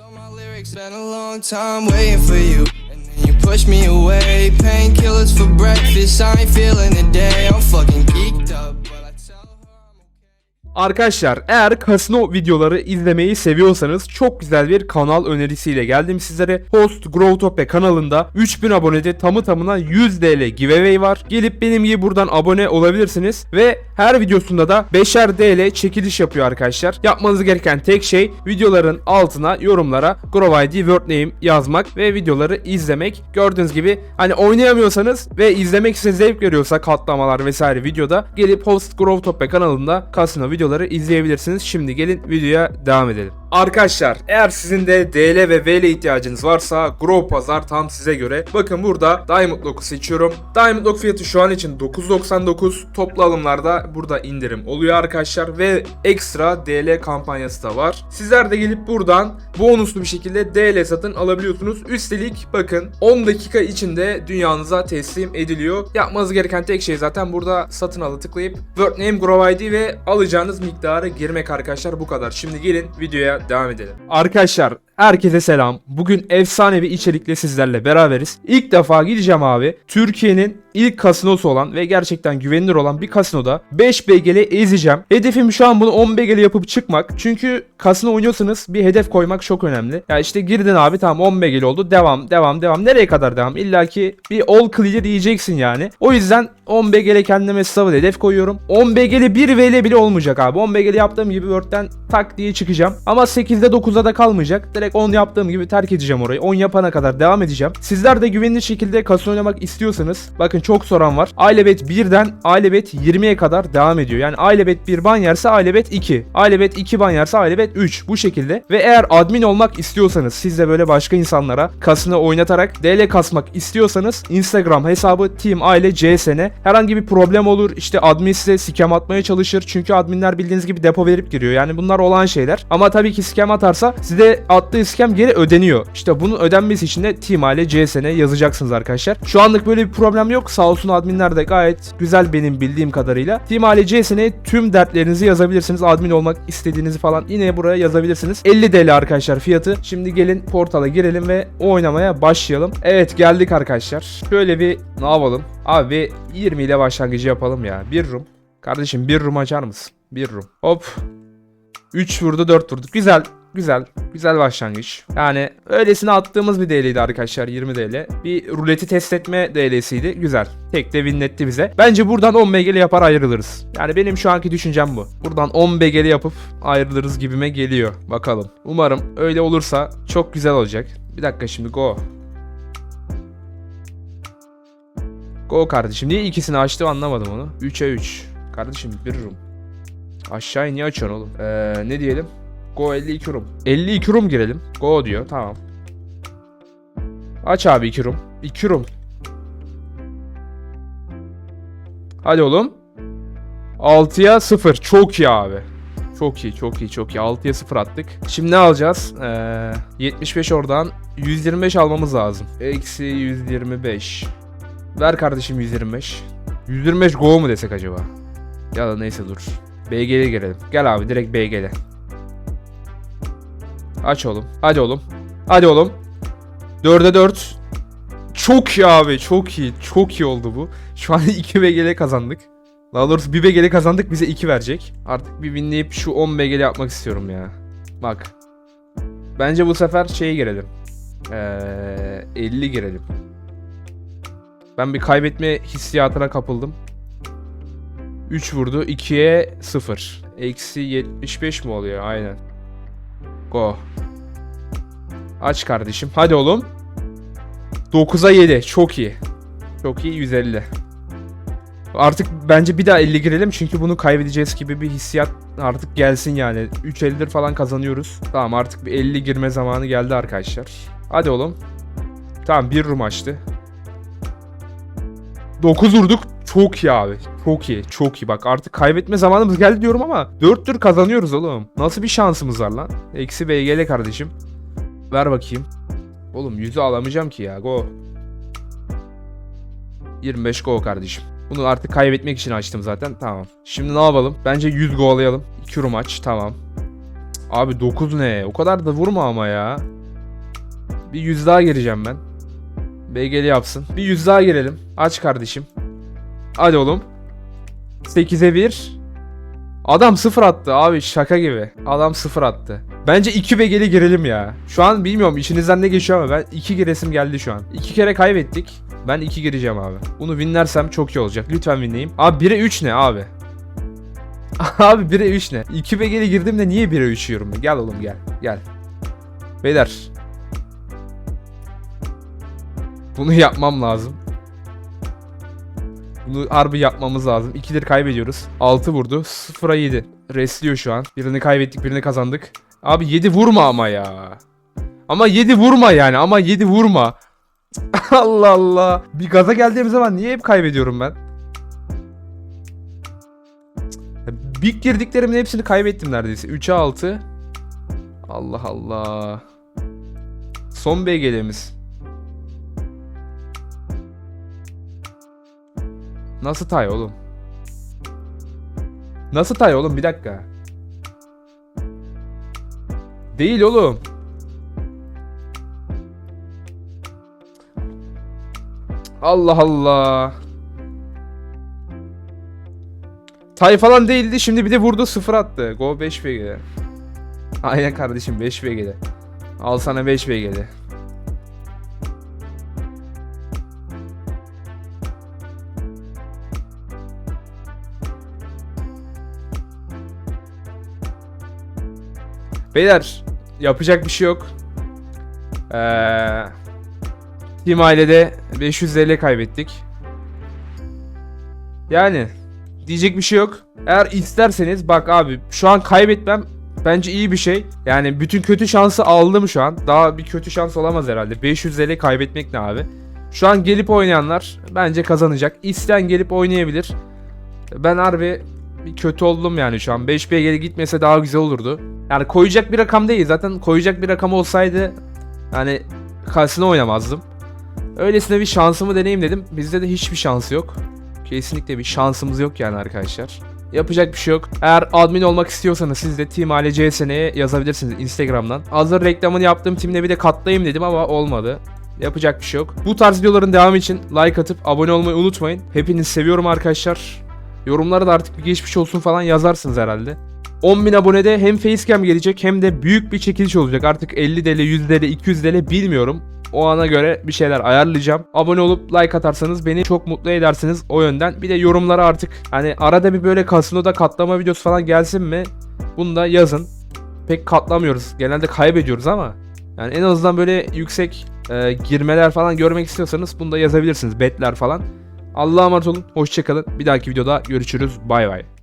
So my lyrics been a long time waiting for you. And then you push me away. Painkillers for breakfast. I ain't feeling the day. I'm fucking geeked up. Arkadaşlar eğer kasino videoları izlemeyi seviyorsanız çok güzel bir kanal önerisiyle geldim sizlere. Host Growtopia kanalında 3000 abonede tamı tamına 100 TL giveaway var. Gelip benim gibi buradan abone olabilirsiniz ve her videosunda da 5'er TL çekiliş yapıyor arkadaşlar. Yapmanız gereken tek şey videoların altına yorumlara Grow ID Word Name yazmak ve videoları izlemek. Gördüğünüz gibi hani oynayamıyorsanız ve izlemek size zevk veriyorsa katlamalar vesaire videoda gelip Host Growtopia kanalında kasino videoları izleyebilirsiniz. Şimdi gelin videoya devam edelim. Arkadaşlar eğer sizin de DL ve VL ihtiyacınız varsa Grow Pazar tam size göre. Bakın burada Diamond Lock'u seçiyorum. Diamond Lock fiyatı şu an için 9.99. Toplu alımlarda burada indirim oluyor arkadaşlar ve ekstra DL kampanyası da var. Sizler de gelip buradan bonuslu bir şekilde DL satın alabiliyorsunuz. Üstelik bakın 10 dakika içinde dünyanıza teslim ediliyor. Yapmanız gereken tek şey zaten burada satın alı tıklayıp Word Name Grow ID ve alacağınız miktarı girmek arkadaşlar bu kadar. Şimdi gelin videoya devam edelim. Arkadaşlar herkese selam. Bugün efsane bir içerikle sizlerle beraberiz. İlk defa gideceğim abi. Türkiye'nin ilk kasinosu olan ve gerçekten güvenilir olan bir kasinoda 5 BG'li ezeceğim. Hedefim şu an bunu 10 BG'li yapıp çıkmak. Çünkü kasino oynuyorsanız bir hedef koymak çok önemli. Ya işte girdin abi tamam 10 BG'li oldu. Devam devam devam. Nereye kadar devam? İlla ki bir all clear diyeceksin yani. O yüzden 10 BG'li kendime sınavı hedef koyuyorum. 10 BG'li 1 VL bile olmayacak abi. 10 BG'li yaptığım gibi Word'den tak diye çıkacağım. Ama 8'de 9'da da kalmayacak. Direkt 10 yaptığım gibi terk edeceğim orayı. 10 yapana kadar devam edeceğim. Sizler de güvenilir şekilde kasino oynamak istiyorsanız bakın çok soran var. Ailebet 1'den Ailebet 20'ye kadar devam ediyor. Yani Ailebet 1 ban yerse Ailebet 2. Ailebet 2 ban yerse Ailebet 3. Bu şekilde. Ve eğer admin olmak istiyorsanız siz de böyle başka insanlara kasino oynatarak DL kasmak istiyorsanız Instagram hesabı Team Aile CSN. Herhangi bir problem olur. İşte admin size scam atmaya çalışır. Çünkü adminler bildiğiniz gibi depo verip giriyor. Yani bunlar olan şeyler. Ama tabii ki scam atarsa size attığı scam geri ödeniyor. İşte bunun ödenmesi için de Team Aile CSN yazacaksınız arkadaşlar. Şu anlık böyle bir problem yok. Sağ olsun adminler de gayet güzel benim bildiğim kadarıyla. Team Aile CSN'ye tüm dertlerinizi yazabilirsiniz. Admin olmak istediğinizi falan yine buraya yazabilirsiniz. 50 TL arkadaşlar fiyatı. Şimdi gelin portala girelim ve oynamaya başlayalım. Evet geldik arkadaşlar. Şöyle bir ne yapalım? Abi 20 ile başlangıcı yapalım ya. Bir room. Kardeşim bir room açar mısın? Bir room. Hop. 3 vurdu 4 vurduk. Güzel. Güzel. Güzel başlangıç. Yani öylesine attığımız bir DL'ydi arkadaşlar 20 DL. Bir ruleti test etme DL'siydi. Güzel. Tek de winletti bize. Bence buradan 10 BG'li yapar ayrılırız. Yani benim şu anki düşüncem bu. Buradan 10 BG'li yapıp ayrılırız gibime geliyor. Bakalım. Umarım öyle olursa çok güzel olacak. Bir dakika şimdi go. Go kardeşim. Niye ikisini açtım anlamadım onu. 3'e 3. Kardeşim bir room. Aşağıya niye açıyorsun oğlum? Ee, ne diyelim? Go 52 room. 52 room girelim. Go diyor. Tamam. Aç abi 2 room. 2 room. Hadi oğlum. 6'ya 0. Çok iyi abi. Çok iyi, çok iyi, çok iyi. 6'ya 0 attık. Şimdi ne alacağız? Ee, 75 oradan 125 almamız lazım. Eksi 125. Ver kardeşim 125. 125 go mu desek acaba? Ya da neyse dur. BG'ye gelelim. Gel abi direkt BG'le. Aç oğlum. Hadi oğlum. Hadi oğlum. 4'e 4. Çok iyi abi. Çok iyi. Çok iyi oldu bu. Şu an 2 BG'le kazandık. Daha doğrusu 1 BG'le kazandık. Bize 2 verecek. Artık bir winleyip şu 10 BG'le yapmak istiyorum ya. Bak. Bence bu sefer şeye girelim. Ee, 50 girelim. Ben bir kaybetme hissiyatına kapıldım. 3 vurdu. 2'ye 0. Eksi 75 mi oluyor? Aynen. Go. Aç kardeşim. Hadi oğlum. 9'a 7. Çok iyi. Çok iyi 150. Artık bence bir daha 50 girelim çünkü bunu kaybedeceğiz gibi bir hissiyat artık gelsin yani. 3.50'dir falan kazanıyoruz. Tamam artık bir 50 girme zamanı geldi arkadaşlar. Hadi oğlum. Tamam bir room açtı. 9 vurduk. Çok iyi abi. Çok iyi. Çok iyi. Bak artık kaybetme zamanımız geldi diyorum ama 4 tür kazanıyoruz oğlum. Nasıl bir şansımız var lan? Eksi BG'le kardeşim. Ver bakayım. Oğlum yüzü alamayacağım ki ya. Go. 25 go kardeşim. Bunu artık kaybetmek için açtım zaten. Tamam. Şimdi ne yapalım? Bence 100 go alayalım. 2 room aç. Tamam. Abi 9 ne? O kadar da vurma ama ya. Bir yüz daha gireceğim ben. BG'li yapsın. Bir yüz daha girelim. Aç kardeşim. Hadi oğlum. 8'e 1. Adam 0 attı abi şaka gibi. Adam 0 attı. Bence 2 BG'li girelim ya. Şu an bilmiyorum içinizden ne geçiyor ama ben 2 giresim geldi şu an. 2 kere kaybettik. Ben 2 gireceğim abi. Bunu winlersem çok iyi olacak. Lütfen winleyeyim. Abi 1'e 3 ne abi? abi 1'e 3 ne? 2 BG'li girdim de niye 1'e 3 yiyorum? Gel oğlum gel. Gel. Beyler. Bunu yapmam lazım. Bunu harbi yapmamız lazım. 2'dir kaybediyoruz. 6 vurdu. 0'a 7. Resliyor şu an. Birini kaybettik, birini kazandık. Abi 7 vurma ama ya. Ama 7 vurma yani. Ama 7 vurma. Allah Allah. Bir gaza geldiğim zaman niye hep kaybediyorum ben? Big girdiklerimin hepsini kaybettim neredeyse. 3'e 6. Allah Allah. Son BG'lerimiz. Nasıl tay oğlum? Nasıl tay oğlum? Bir dakika. Değil oğlum. Allah Allah. Tay falan değildi. Şimdi bir de vurdu sıfır attı. Go 5 BG. Aynen kardeşim 5 BG'de. Al sana 5 BG'de. Beyler yapacak bir şey yok. Ee, Team ailede 500 TL kaybettik. Yani diyecek bir şey yok. Eğer isterseniz bak abi şu an kaybetmem bence iyi bir şey. Yani bütün kötü şansı aldım şu an. Daha bir kötü şans olamaz herhalde. 500 TL kaybetmek ne abi? Şu an gelip oynayanlar bence kazanacak. İsteyen gelip oynayabilir. Ben harbi kötü oldum yani şu an. 5 geri gitmese daha güzel olurdu. Yani koyacak bir rakam değil. Zaten koyacak bir rakam olsaydı yani kasino oynamazdım. Öylesine bir şansımı deneyeyim dedim. Bizde de hiçbir şansı yok. Kesinlikle bir şansımız yok yani arkadaşlar. Yapacak bir şey yok. Eğer admin olmak istiyorsanız siz de Team Aile CSN'ye yazabilirsiniz Instagram'dan. Hazır reklamını yaptığım timle bir de katlayayım dedim ama olmadı. Yapacak bir şey yok. Bu tarz videoların devamı için like atıp abone olmayı unutmayın. Hepinizi seviyorum arkadaşlar. Yorumlara da artık bir geçmiş olsun falan yazarsınız herhalde. 10.000 abonede hem facecam gelecek hem de büyük bir çekiliş olacak. Artık 50 TL, 100 TL, 200 TL bilmiyorum. O ana göre bir şeyler ayarlayacağım. Abone olup like atarsanız beni çok mutlu edersiniz o yönden. Bir de yorumlara artık hani arada bir böyle kasinoda katlama videosu falan gelsin mi? Bunu da yazın. Pek katlamıyoruz. Genelde kaybediyoruz ama yani en azından böyle yüksek e, girmeler falan görmek istiyorsanız bunu da yazabilirsiniz. Betler falan. Allah'a emanet olun. Hoşçakalın. Bir dahaki videoda görüşürüz. Bay bay.